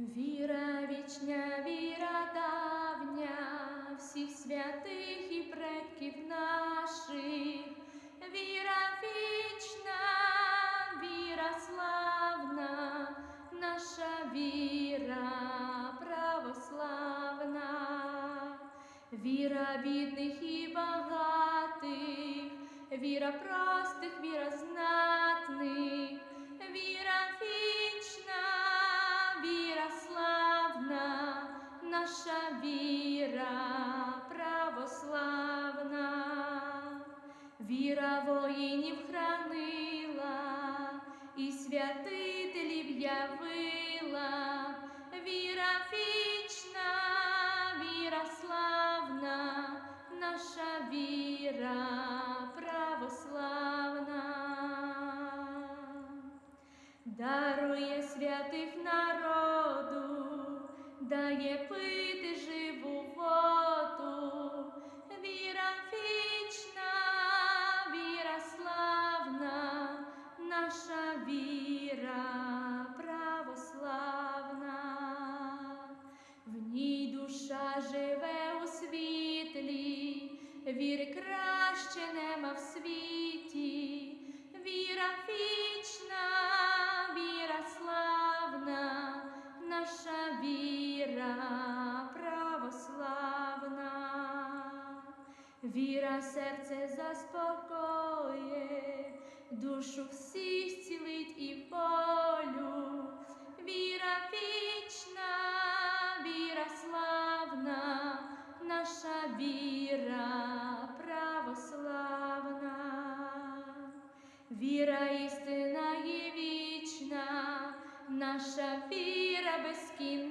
Віра вічня, віра давня, всіх святих і предків наших, віра вічна, віра славна, наша віра православна, віра бідних і багатих, віра простих, віра знатних, віра православна, віра воїнів хранила і святителів явила, віра вічна, віра славна, наша віра православна дарує святих народу, дає пити Віри краще нема в світі, віра вічна, віра славна, наша віра православна, віра серце заспокоє, душу всіх зцілить і волю, віра вічна, віра славна, наша віра Віра істина є вічна, наша віра безкінна.